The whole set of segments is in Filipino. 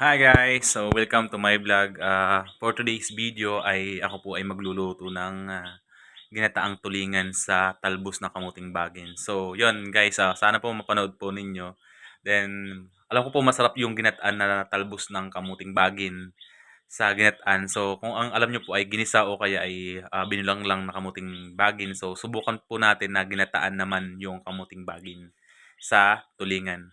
Hi guys! So welcome to my vlog. Ah, for today's video ay ako po ay magluluto ng ah, ginataang tulingan sa talbos na kamuting bagin. So yon guys, ah, sana po mapanood po ninyo. Then alam ko po masarap yung ginataan na talbos ng kamuting bagin sa ginataan. So kung ang alam nyo po ay ginisa o kaya ay ah, binilang lang na kamuting bagin. So subukan po natin na ginataan naman yung kamuting bagin sa tulingan.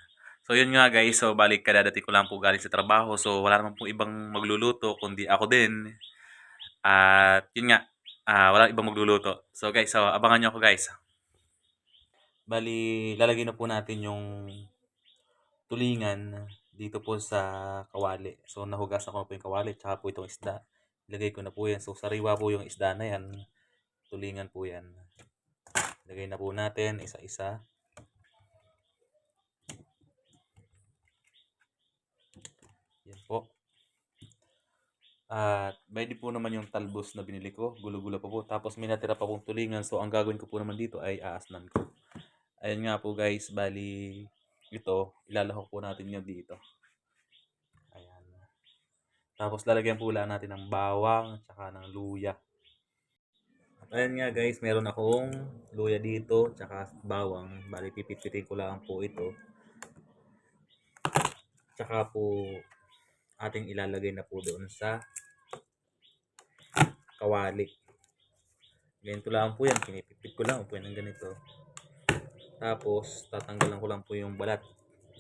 So yun nga guys, so balik kadadating ko lang po galing sa trabaho. So wala naman po ibang magluluto kundi ako din. At yun nga, ah wala ibang magluluto. So guys, so abangan nyo ako guys. Bali, lalagay na po natin yung tulingan dito po sa kawali. So nahugasan ko na po yung kawali, tsaka po itong isda. Ilagay ko na po yan. So sariwa po yung isda na yan. Tulingan po yan. Lagay na po natin isa-isa. Yan po. At ready po naman yung talbos na binili ko. Gulo-gulo pa po. Tapos may natira pa pong tulingan. So ang gagawin ko po naman dito ay aasnan ko. Ayun nga po guys. Bali ito. Ilalahok po natin yun dito. Ayan. Tapos lalagyan po lang natin ng bawang. Tsaka ng luya. At ayan nga guys. Meron akong luya dito. Tsaka bawang. Bali pipit-pitin ko lang po ito. Tsaka po ating ilalagay na po doon sa kawali. Ganito lang po yan. Pinipipit ko lang po yan ng ganito. Tapos, tatanggalan ko lang po yung balat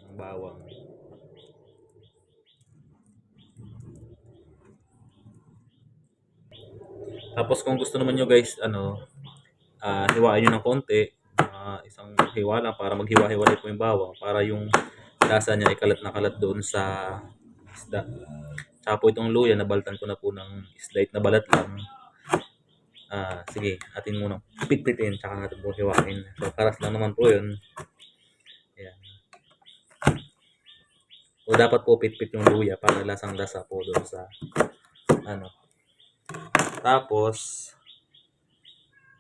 ng bawang. Tapos, kung gusto naman nyo guys, ano, ah hiwain nyo ng konti. ah, isang hiwa lang para maghiwa-hiwalay po yung bawang. Para yung lasa niya ay kalat na kalat doon sa isda. Tsaka po itong luya, nabaltan ko na po ng slight na balat lang. Ah, sige, atin muna pitpitin, tsaka natin po hiwain. So, karas lang naman po yun. Ayan. So, dapat po pitpit yung luya para lasang-lasa po doon sa ano. Tapos,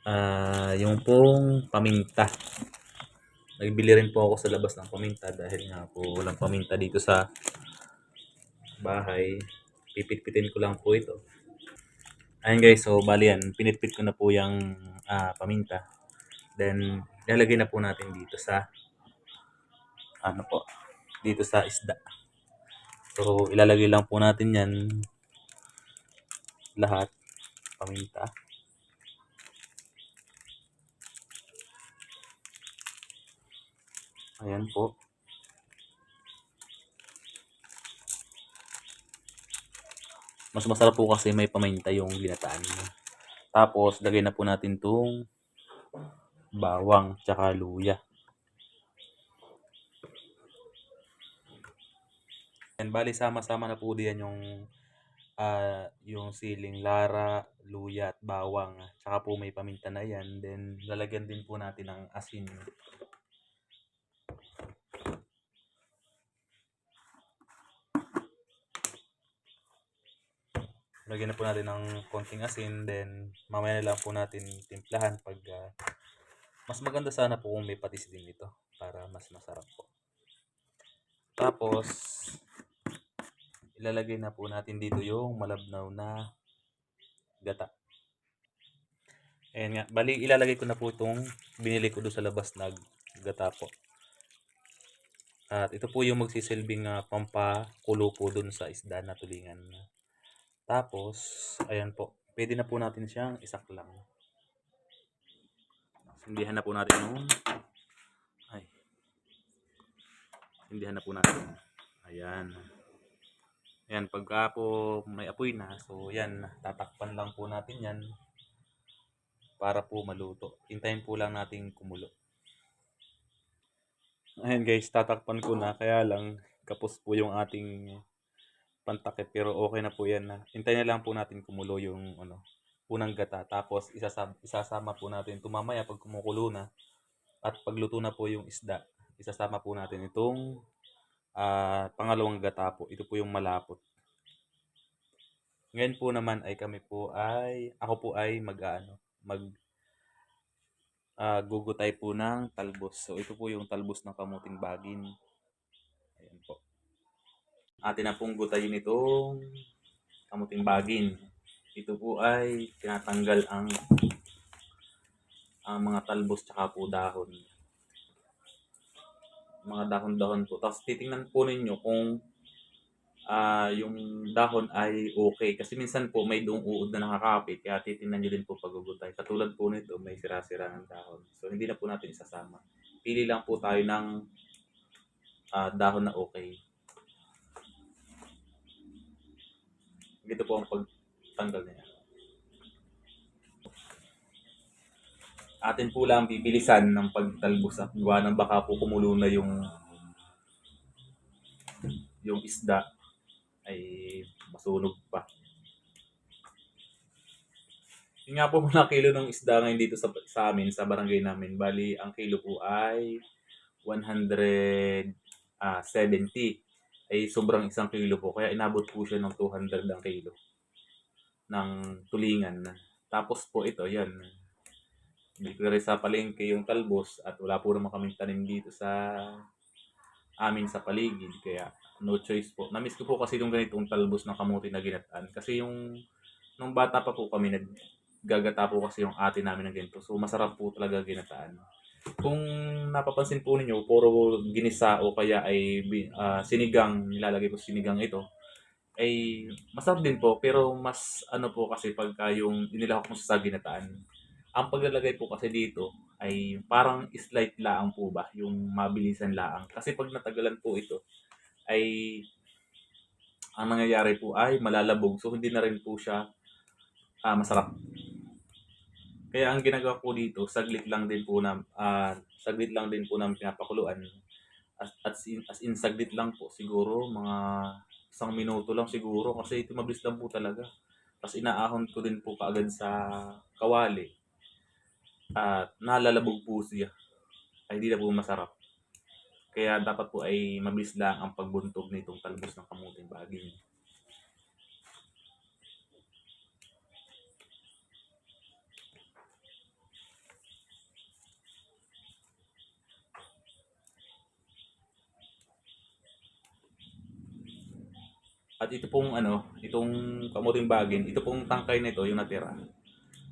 ah, yung pong paminta. Nagbili rin po ako sa labas ng paminta dahil nga po walang paminta dito sa bahay. Pipit-pitin ko lang po ito. Ayun guys, so bali yan. Pinitpit ko na po yung ah, paminta. Then, ilalagay na po natin dito sa ano po, dito sa isda. So, ilalagay lang po natin yan lahat paminta. Ayan po. Mas masarap po kasi may paminta yung ginataan niya. Tapos, lagay na po natin tong bawang tsaka luya. And bali sama-sama na po diyan yung ah yung siling lara, luya at bawang. Tsaka po may paminta na yan. Then lalagyan din po natin ng asin. Lagyan na po natin ng konting asin. Then mamaya na lang po natin timplahan pag ah, mas maganda sana po kung may patis din ito para mas masarap po. Tapos ilalagay na po natin dito yung malabnaw na gata. Ayan nga. Bali, ilalagay ko na po itong binili ko doon sa labas na gata po. At ito po yung magsisilbing uh, pampakulo po doon sa isda na tulingan. Tapos, ayan po. Pwede na po natin siyang isaklang. Sindihan na po natin yung ay. Sindihan na po natin. Ayan. Ayan, pagka po may apoy na, so yan, tatakpan lang po natin yan para po maluto. Hintayin po lang natin kumulo. Ayan guys, tatakpan ko na, kaya lang kapos po yung ating pantakip pero okay na po yan na. Hintayin na lang po natin kumulo yung ano, unang gata. Tapos isasama, isasama po natin ito mamaya pag kumukulo na at pagluto na po yung isda. Isasama po natin itong ah pangalawang gata po. Ito po yung malapot. Ngayon po naman ay kami po ay, ako po ay mag ano, mag ah gugutay po ng talbos. So ito po yung talbos ng kamuting bagin. Ayan po. Atin na pong gutayin itong kamuting bagin. Ito po ay tinatanggal ang ang mga talbos tsaka po dahon. Mga dahon-dahon po. Tapos titingnan po ninyo kung ah yung dahon ay okay. Kasi minsan po may doong uod na nakakapit. Kaya titingnan nyo din po pagugutay. Katulad po nito, may sira-sira ng dahon. So hindi na po natin isasama. Pili lang po tayo ng ah, dahon na okay. Ito po ang pagtanggal niya. Atin po lang bibilisan ng pagtalbos at gawa ng baka po kumulo na yung yung isda ay masunog pa. Yun nga po mga kilo ng isda ngayon dito sa, sa amin, sa barangay namin. Bali, ang kilo po ay 170 ay sobrang isang kilo po. Kaya inabot po siya ng 200 ang kilo ng tulingan. Tapos po ito, yan. Bili sa palengke yung talbos at wala po naman kaming tanim dito sa amin sa paligid. Kaya no choice po. Namiss ko po kasi yung ganitong talbos ng kamuti na ginataan. Kasi yung nung bata pa po kami, naggagata po kasi yung ate namin ng ganito. So masarap po talaga ginataan. Kung napapansin po ninyo, puro ginisa o kaya ay ah, sinigang, nilalagay po sinigang ito, ay masarap din po. Pero mas ano po kasi pagka yung inilahok mo sa ginataan, ang paglalagay po kasi dito ay parang slight laang po ba, yung mabilisan laang. Kasi pag natagalan po ito, ay ang nangyayari po ay malalabog. So hindi na rin po siya ah, masarap. Kaya ang ginagawa po dito, saglit lang din po na ah, saglit lang din po namin pinapakuluan. As, as, in, as in saglit lang po siguro mga isang minuto lang siguro kasi ito mabilis lang po talaga. Tapos inaahon ko din po kaagad sa kawali. At nalalabog po siya. Ay hindi na po masarap. Kaya dapat po ay mabilis lang ang pagbuntog nitong talbos ng kamuting baging. At ito pong ano, itong kamuting bagin, ito pong tangkay nito yung natira.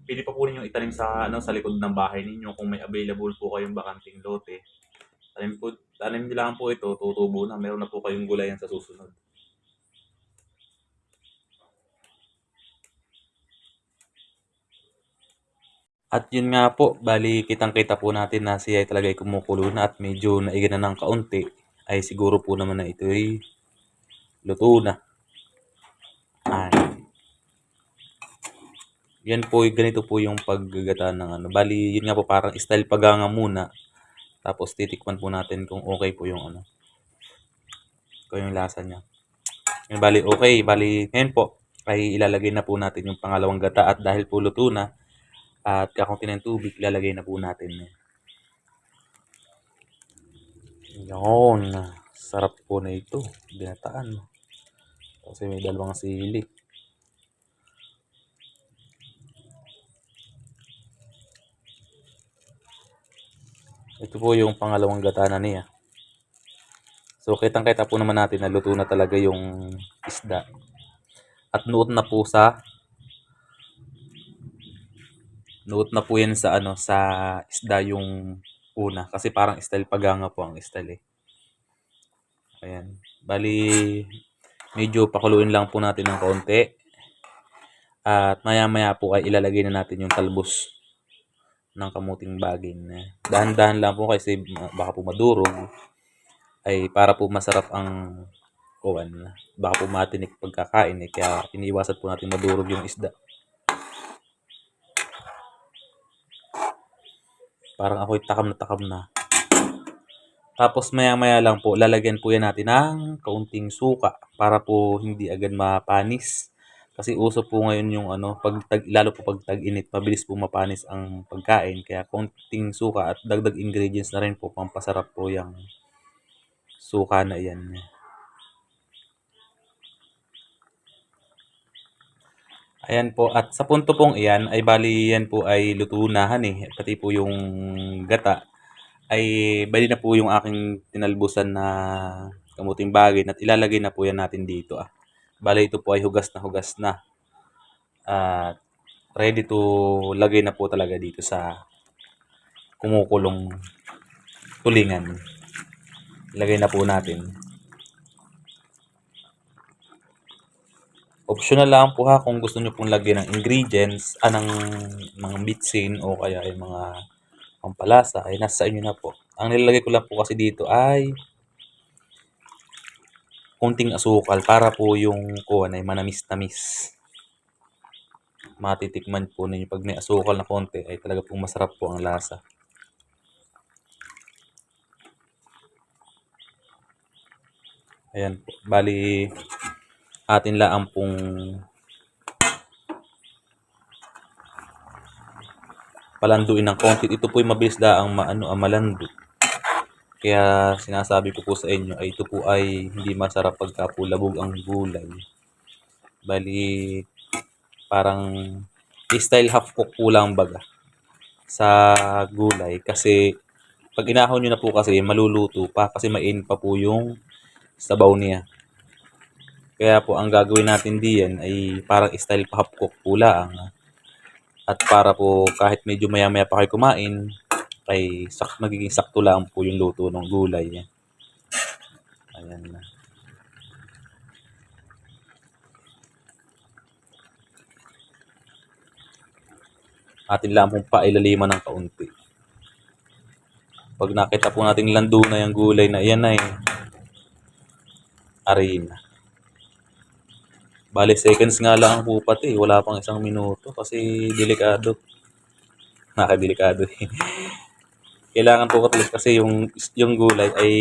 Pwede pa po ninyo itanim sa ano sa likod ng bahay ninyo kung may available po kayong bakanting lote. Tanim po, tanim niyo lang po ito, tutubo na. Meron na po kayong gulayan sa susunod. At yun nga po, bali kitang-kita po natin na siya ay talaga ay kumukulo na at medyo naiga na ng kaunti. Ay siguro po naman na ito ay luto na. Ay. Yan po, ganito po yung paggagata ng ano. Bali, yun nga po parang style paganga muna. Tapos titikman po natin kung okay po yung ano. Kung yung lasa niya. Yan, bali, okay. Bali, ngayon po, ay ilalagay na po natin yung pangalawang gata at dahil po luto na, at kakunti ng tubig, ilalagay na po natin. Yun. Sarap po na ito. Binataan. Kasi may dalawang sili. Ito po yung pangalawang gata na niya. So, kitang-kita po naman natin na luto na talaga yung isda. At nuot na po sa nuot na po yan sa ano sa isda yung una kasi parang style paganga po ang style eh. Ayan. Bali medyo pakuluin lang po natin ng kaunti. At maya-maya po ay ilalagay na natin yung talbos ng kamuting bagin. Dahan-dahan lang po kasi baka po madurog. Ay para po masarap ang kuwan. Baka po matinik pagkakain eh. Kaya iniiwasan po natin madurog yung isda. Parang ako'y takam na takam na. Tapos maya-maya lang po, lalagyan po yan natin ng kaunting suka para po hindi agad mapanis. Kasi uso po ngayon yung ano, pag tag, lalo po pag tag-init, mabilis po mapanis ang pagkain. Kaya kaunting suka at dagdag ingredients na rin po pampasarap po yung suka na yan. Ayan po, at sa punto pong iyan, ay bali yan po ay luto na eh. Pati po yung gata ay bali na po yung aking tinalbusan na kamuting bagin at ilalagay na po yan natin dito ah. Bale ito po ay hugas na hugas na. At ready to lagay na po talaga dito sa kumukulong tulingan. Ilagay na po natin. Optional lang po ha kung gusto nyo pong lagyan ng ingredients, anang mga bitsin o kaya ay mga pampalasa ay nasa inyo na po. Ang nilalagay ko lang po kasi dito ay kunting asukal para po yung kuwan ay manamis-tamis. Matitikman po ninyo pag may asukal na konti ay talaga pong masarap po ang lasa. Ayan po. Bali, atin lang pong palanduin ng konti. Ito po ay mabilis daang maano, ang malando. Kaya sinasabi ko po sa inyo ay ito po ay hindi masarap pagka ang gulay. Bali, parang style half cook po lang baga sa gulay kasi pag inahon nyo na po kasi maluluto pa kasi main pa po yung sabaw niya. Kaya po ang gagawin natin diyan ay parang style half cook po lang. At para po kahit medyo maya-maya pa kayo kumain, ay sak magiging sakto lang po yung luto ng gulay. Ayan na. Atin lang pong pailaliman ng kaunti. Pag nakita po natin lando na yung gulay na yan ay arena. Bale, seconds nga lang po pati. Wala pang isang minuto kasi delikado. Nakakadelikado eh. Kailangan po katulad kasi yung, yung gulay ay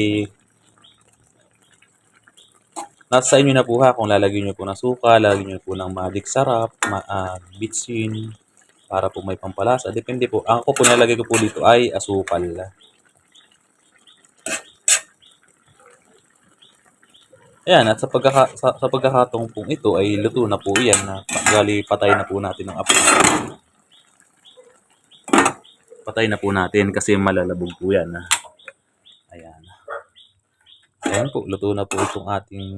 nasa inyo na po ha kung lalagyan nyo po ng suka, lalagyan nyo po ng magic sarap, ma, uh, bitsin, para po may pampalasa. Depende po. Ang ko po nalagay ko po dito ay asukal. Ayan, at sa, pagkaka, sa, sa pagkakataong pong ito ay luto na po yan gali patay na po natin ang apo. Patay na po natin kasi malalabog po yan. ah. Ayan. Ayan po, luto na po itong ating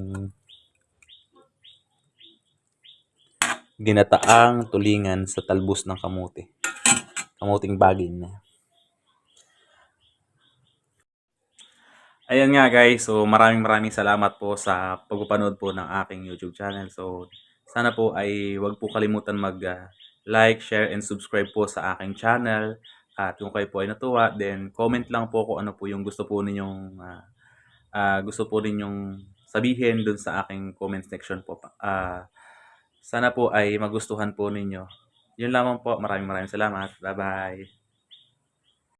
ginataang tulingan sa talbos ng kamote. Kamuting bagin na. Ayan nga guys, so maraming maraming salamat po sa pagpapanood po ng aking YouTube channel. So sana po ay wag po kalimutan mag ah, like, share, and subscribe po sa aking channel. At kung kayo po ay natuwa, then comment lang po kung ano po yung gusto po ninyong ah, ah, gusto po ninyong sabihin dun sa aking comment section po. Ah, sana po ay magustuhan po ninyo. Yun lamang po. Maraming maraming salamat. Bye-bye.